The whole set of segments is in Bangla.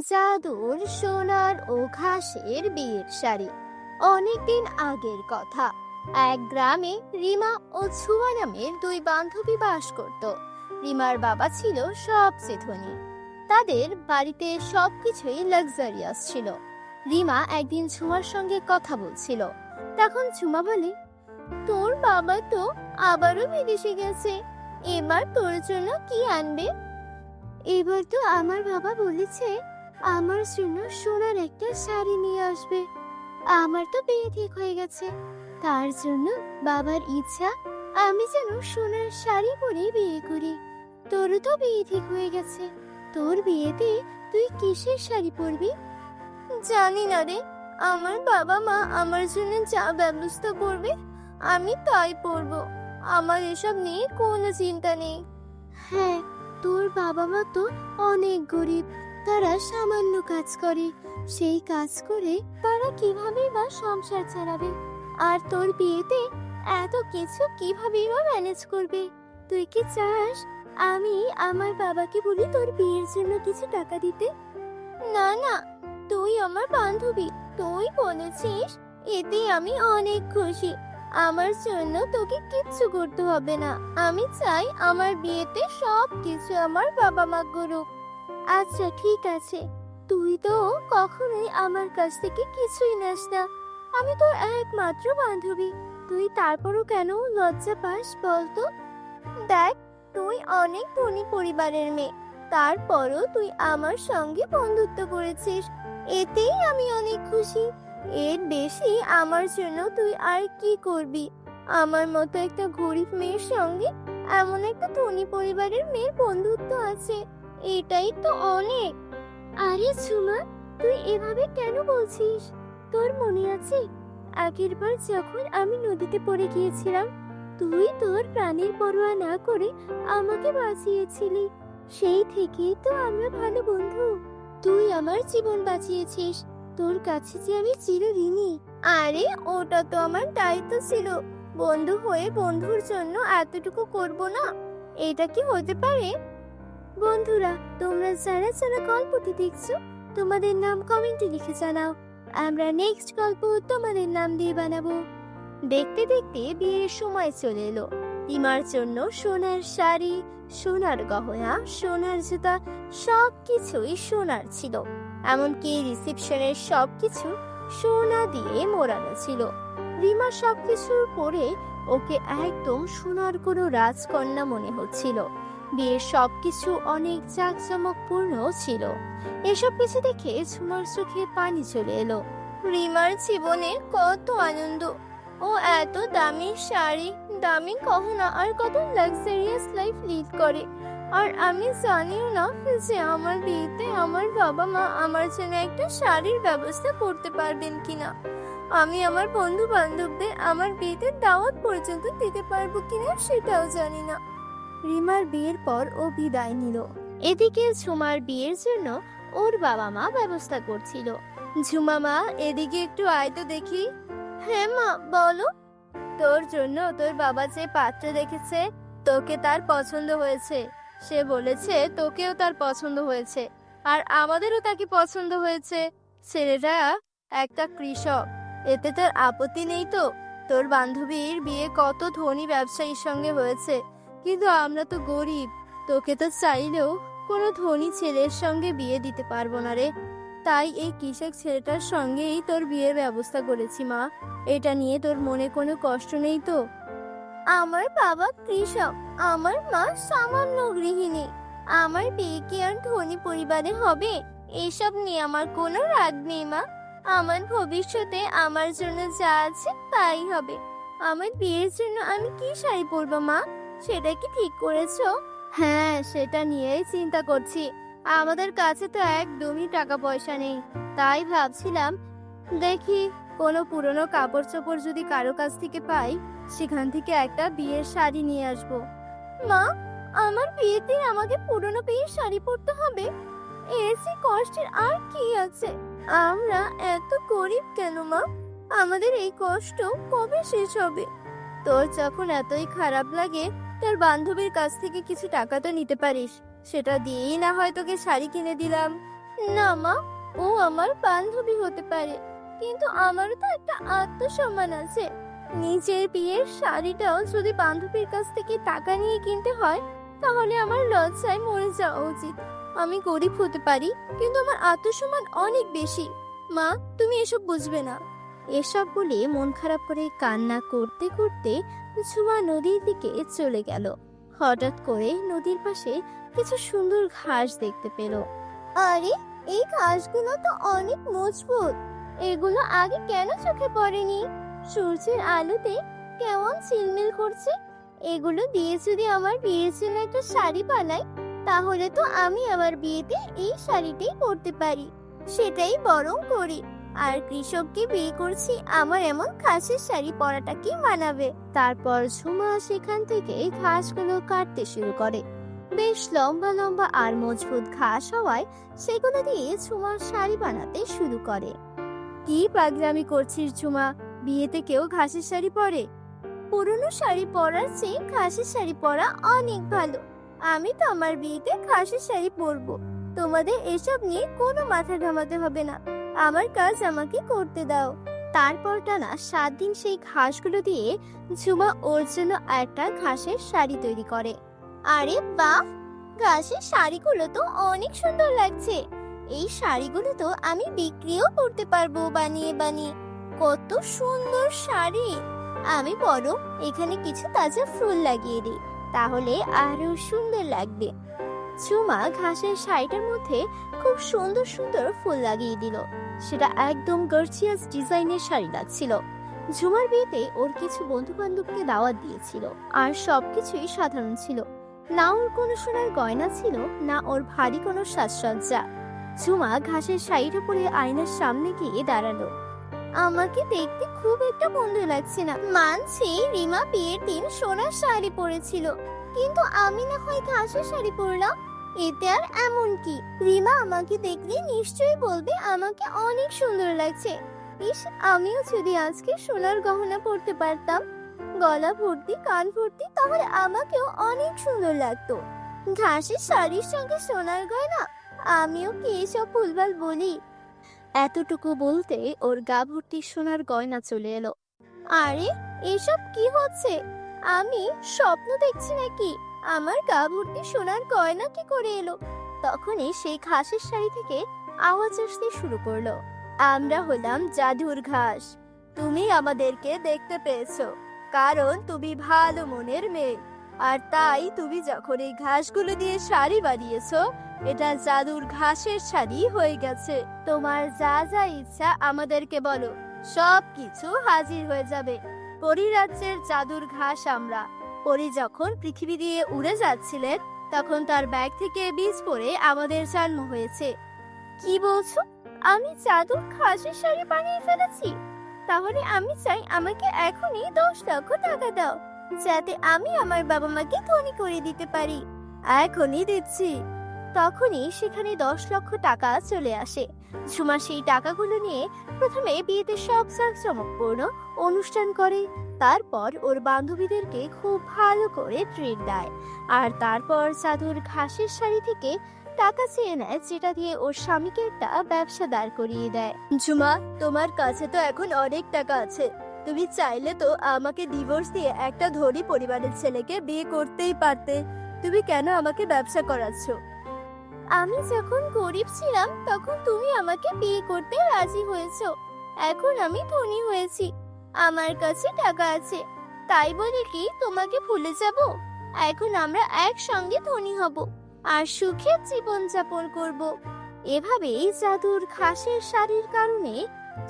জাদুর সোনার ও ঘাসের বিয়ের শাড়ি। অনেকদিন আগের কথা। এক গ্রামে রিমা ও ছুয়া নামের দুই বান্ধবী বাস করত। রিমার বাবা ছিল সবচেয়ে ধনী। তাদের বাড়িতে সবকিছুই লাক্সারিয়াস ছিল। রিমা একদিন ঝুমার সঙ্গে কথা বলছিল। তখন ছুমা বলে, তোর বাবা তো আবারও বিদেশে গেছে। এবার তোর জন্য কি আনবে? এবার তো আমার বাবা বলেছে আমার জন্য সোনার একটা শাড়ি নিয়ে আসবে। আমার তো বিয়ে ঠিক হয়ে গেছে। তার জন্য বাবার ইচ্ছা, আমি যেন সোনার শাড়ি পরে বিয়ে করি। তোরও তো বিয়ে ঠিক হয়ে গেছে। তোর বিয়েতে তুই কিসের শাড়ি পরবি? জানি না রে। আমার বাবা মা আমার জন্য যা ব্যবস্থা করবে, আমি তাই পরব। আমার এসব নিয়ে কোনো চিন্তা নেই। হ্যাঁ তোর বাবা মা তো অনেক গরিব। তারা সামান্য কাজ করে। সেই কাজ করে তারা কীভাবে বা সংসার চালাবে? আর তোর বিয়েতে এত কিছু কীভাবে বা ম্যানেজ করবে? তুই কি চাস আমি আমার বাবাকে বলি তোর বিয়ের জন্য কিছু টাকা দিতে? না না, তুই আমার বান্ধবী, তুই বলেছিস এতে আমি অনেক খুশি। আমার জন্য তোকে কিচ্ছু করতে হবে না। আমি চাই আমার বিয়েতে সব কিছু আমার বাবা মা করুক। আচ্ছা ঠিক আছে। তুই তো কখনোই আমার কাছ থেকে কিছুই নেস না। আমি তোর একমাত্র বান্ধবী। তুই তারপরও কেন লজ্জা পাস বলতো? দেখ, তুই অনেক ধনী পরিবারের মেয়ে। তারপরও তুই আমার সঙ্গে বন্ধুত্ব করেছিস। এতেই আমি অনেক খুশি। এর বেশি আমার জন্য তুই আর কি করবি? আমার মতো একটা গরিব মেয়ের সঙ্গে এমন একটা ধনী পরিবারের মেয়ের বন্ধুত্ব আছে। এটাই তো অনেক। আরে সুমা, তুই এভাবে কেন বলছিস? তোর মনে আছে? আগের বার যখন আমি নদীতে পড়ে গিয়েছিলাম, তুই তোর প্রাণের পরোয়া না করে আমাকে বাঁচিয়েছিলি। সেই থেকেই তো আমরা ভালো বন্ধু। তুই আমার জীবন বাঁচিয়েছিস। তোর কাছে যে আমি চিরঋণী। আরে, ওটা তো আমার দায়িত্ব ছিল। বন্ধু হয়ে বন্ধুর জন্য এতটুকু করব না। এটা কি হতে পারে? বন্ধুরা, তোমরা যারা যারা গল্পটি দেখছ, তোমাদের নাম কমেন্টে লিখে জানাও। আমরা নেক্সট গল্প তোমাদের নাম দিয়ে বানাবো। দেখতে দেখতে বিয়ের সময় চলে এলো। রিমার জন্য সোনার শাড়ি, সোনার গহনা, সোনার জুতা সব কিছুই সোনার ছিল। এমনকি রিসেপশনের সব কিছু সোনা দিয়ে মোড়ানো ছিল। রিমা সবকিছুর পরে ওকে একদম সোনার কোনো রাজকন্যা মনে হচ্ছিল। বিয়ের সবকিছু অনেক জাঁকজমকপূর্ণ ছিল। এসব কিছু দেখে ঝুমার চোখে পানি চলে এলো। রিমার জীবনে কত আনন্দ। ও এত দামি শাড়ি, দামি গহনা আর কত লাক্সারিয়াস লাইফ লিড করে। আর আমি জানিও না যে আমার বিয়েতে আমার বাবা মা আমার জন্য একটা শাড়ির ব্যবস্থা করতে পারবেন কিনা। আমি আমার বন্ধু বান্ধবদের আমার বিয়েতে দাওয়াত পর্যন্ত দিতে পারব কিনা সেটাও জানি না। রিমার বিয়ের পর ও বিদায় নিল। এদিকে ঝুমার বিয়ের জন্য ওর বাবা মা ব্যবস্থা করছিল। ঝুমা মা, এদিকে একটু আয় তো দেখি। হ্যাঁ মা, বলো। তোর জন্য তোর বাবা যে পাত্র দেখেছে, তোকে তার পছন্দ হয়েছে। সে বলেছে, তোকেও তার পছন্দ হয়েছে। আর আমাদেরও তাকে পছন্দ হয়েছে। ছেলেটা একটা কৃষক। এতে তোর আপত্তি নেই তো? তোর বান্ধবীর বিয়ে কত ধনী ব্যবসায়ীর সঙ্গে হয়েছে। কিন্তু আমরা তো গরিব, তোকে তো চাইলেও কোনো ধনী ছেলের সঙ্গে বিয়ে দিতে পারব না রে। তাই এই কৃষক ছেলেটার সঙ্গেই তোর বিয়ের ব্যবস্থা করেছি, মা। এটা নিয়ে তোর মনে কোনো কষ্ট নেই তো? আমার বাবা কৃষক, আমার মা সামান্য গৃহিণী। আমার বিয়ে কি আর ধনী পরিবারে হবে? এসব নিয়ে আমার কোনো রাগ নেই, মা। আমার ভবিষ্যতে আমার জন্য যা আছে তাই হবে। আমার বিয়ের জন্য আমি কি শাড়ি পরবো, মা? সেটা কি ঠিক করেছ? হ্যাঁ সেটা নিয়েই চিন্তা করছি। আমাদের কাছে তো একদমই টাকা পয়সা নেই। তাই ভাবছিলাম, দেখি কোনো পুরনো কাপড় চোপড় যদি কারও কাছ থেকে পাই, সেখান থেকে একটা বিয়ের শাড়ি নিয়ে আসব। মা, আমার বিয়েতে আমাকে পুরনো বিয়ের শাড়ি পরতে হবে? এসি কষ্টের আর কি আছে? আমরা এত গরিব কেন মা? আমাদের এই কষ্ট কবে শেষ হবে? তোর যখন এতই খারাপ লাগে তোর বান্ধবীর কাছ থেকে কিছু টাকা তো নিতে পারিস। সেটা দিয়েই না হয় তোকে শাড়ি কিনে দিলাম। না মা, ও আমার বান্ধবী হতে পারে। কিন্তু আমারও তো একটা আত্মসম্মান আছে। নিজের বিয়ের শাড়িটাও যদি বান্ধবীর কাছ থেকে টাকা নিয়ে কিনতে হয়, তাহলে আমার লজ্জায় মরে যাওয়া উচিত। আমি গরিব হতে পারি, কিন্তু আমার আত্মসম্মান অনেক বেশি। মা, তুমি এসব বুঝবে না। এসব বলে মন খারাপ করে কান্না করতে করতে ঝুমা নদীর দিকে চলে গেল। হঠাৎ করে নদীর পাশে কিছু সুন্দর ঘাস দেখতে পেল। আরে, এই ঘাসগুলো তো অনেক মজবুত। এগুলো আগে কেন চোখে পড়েনি? সূর্যের আলোতে কেমন ঝিলমিল করছে। এগুলো দিয়ে যদি আমার বিয়ের জন্য একটা শাড়ি বানাই, তাহলে তো আমি আমার বিয়েতে এই শাড়িটাই পরতে পারি। সেটাই বরং করি। আর কৃষককে বিয়ে করছি, আমার এমন খাসের শাড়ি পরাটা কি মানাবে? তারপর ঝুমা সেখান থেকে ঘাসগুলো কাটতে শুরু করে। বেশ লম্বা লম্বা আর মজবুত ঘাস হওয়ায় সেগুলো দিয়ে ঝুমা শাড়ি বানাতে শুরু করে। কি পাগলামি করছিস ঝুমা? বিয়েতে কেউ ঘাসের শাড়ি পরে? পুরনো শাড়ি পরার চেয়ে ঘাসের শাড়ি পরা অনেক ভালো। আমি তো আমার বিয়েতে ঘাসের শাড়ি পরবো। তোমাদের এসব নিয়ে কোনো মাথা ঘামাতে হবে না। আমার কাজ আমাকে করতে দাও। তারপর টানা সাত দিন সেই ঘাসগুলো দিয়ে ঝুমা ওর জন্য একটা ঘাসের শাড়ি তৈরি করে। আরে বাহ! ঘাসের শাড়িগুলো তো অনেক সুন্দর লাগছে। এই শাড়িগুলো তো আমি বিক্রিও করতে পারব বানিয়ে বানিয়ে। কত সুন্দর শাড়ি! আমি বড় এখানে কিছু তাজা ফুল লাগিয়ে দিই, তাহলে আরও সুন্দর লাগবে। ঝুমা ঘাসের শাড়িটার মধ্যে খুব সুন্দর সুন্দর ফুল লাগিয়ে দিল। সেটা একদম গার্জিয়াস ডিজাইনের শাড়ি লাগছিল ঝুমার বিয়েতে ওর কিছু বন্ধু বান্ধবকে দাওয়াত দিয়েছিল, আর সবকিছুই সাধারণ ছিল। না ওর কোনো সোনার গয়না ছিল, না ওর ভারী কোনো সাজসজ্জা। ঝুমা ঘাসের শাড়িটা পরে আয়নার সামনে গিয়ে দাঁড়াল। আমাকে দেখতে খুব একটা বন্ধু লাগছে না। মানছি রিমা বিয়ের দিন সোনার শাড়ি পরেছিল, কিন্তু আমি না হয় ঘাসের শাড়ি পরলাম। এতে আর এমন কি? রিমা আমাকে দেখলে নিশ্চয়ই বলবে আমাকে অনেক সুন্দর লাগছে। ইস, আমিও যদি আজকে সোনার গহনা পরতে পারতাম, গলা ভর্তি, কান ভর্তি, তাহলে আমাকেও অনেক সুন্দর লাগতো। ঘাসের শাড়ির সঙ্গে সোনার গয়না, আমিও কি এসব ভুলভাল বলি? এতটুকু বলতে ওর গা ভর্তি সোনার গয়না চলে এলো। আরে, এসব কি হচ্ছে? আমি স্বপ্ন দেখছি নাকি? আমার গা ভর্তি সোনার গয়না কি করে এলো? তখনই সেই ঘাসের শাড়ি থেকে আওয়াজ আসতে শুরু করল। আমরা হলাম জাদুর ঘাস। তুমি আমাদেরকে দেখতে পেয়েছ, কারণ তুমি ভালো মনের মেয়ে। আর তাই তুমি যখন এই ঘাসগুলো দিয়ে শাড়ি বানিয়েছো, এটা জাদুর ঘাসের শাড়ি হয়ে গেছে। তোমার যা যা ইচ্ছা আমাদেরকে বলো সব কিছু হাজির হয়ে যাবে। পরিরাজ্যের জাদুর ঘাস আমরা। পরি যখন পৃথিবী দিয়ে উড়ে যাচ্ছিলেন, তখন তার ব্যাগ থেকে বীজ পড়ে আমাদের জন্ম হয়েছে। কি বলছো? আমি জাদুর ঘাসের শাড়ি বানিয়ে ফেলেছি। তাহলে আমি চাই আমাকে এখনই দশ লক্ষ টাকা দাও, যাতে আমি আমার বাবা মাকে ধনী করে দিতে পারি। এখনই দিচ্ছি। তখনই সেখানে দশ লক্ষ টাকা চলে আসে। ঝুমা সেই টাকাগুলো নিয়ে প্রথমে বিয়েতে সব চমকপূর্ণ অনুষ্ঠান করে। তারপর ওর বান্ধবীদেরকে খুব ভালো করে ট্রিট দেয়। আর তারপর চাদর ঘাসের শাড়ি থেকে টাকা চেয়ে নেয়, যেটা দিয়ে ওর স্বামীকে একটা ব্যবসা দাঁড় করিয়ে দেয়। ঝুমা তোমার কাছে তো এখন অনেক টাকা আছে। তুমি চাইলে তো আমাকে ডিভোর্স দিয়ে একটা ধনী পরিবারের ছেলেকে বিয়ে করতেই পারতে। তুমি কেন আমাকে ব্যবসা করাচ্ছ? আমি যখন গরিব ছিলাম, তখন তুমি আমাকে বিয়ে করতে রাজি হয়েছো। এখন আমি ধনী হয়েছি। আমার কাছে টাকা আছে। তাই বলে কি তোমাকে ভুলে যাব? এখন আমরা একসঙ্গে ধনী হব আর সুখে জীবন যাপন করব। এভাবেই জাদুর ঘাসের শাড়ির কারণে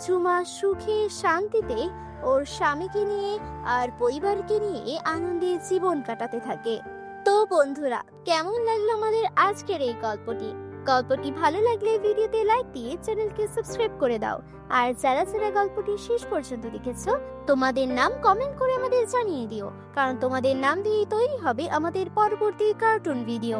ঝুমা সুখে শান্তিতে ওর স্বামীকে নিয়ে আর পরিবারকে নিয়ে আনন্দে জীবন কাটাতে থাকে। তো বন্ধুরা, কেমন লাগল আমাদের আজকের এই গল্পটি? গল্পটি ভালো লাগলে ভিডিওতে লাইক দিয়ে চ্যানেলকে সাবস্ক্রাইব করে দাও। আর যারা যারা গল্পটি শেষ পর্যন্ত দেখেছ, তোমাদের নাম কমেন্ট করে আমাদের জানিয়ে দিও। কারণ তোমাদের নাম দিয়েই তৈরি হবে আমাদের পরবর্তী কার্টুন ভিডিও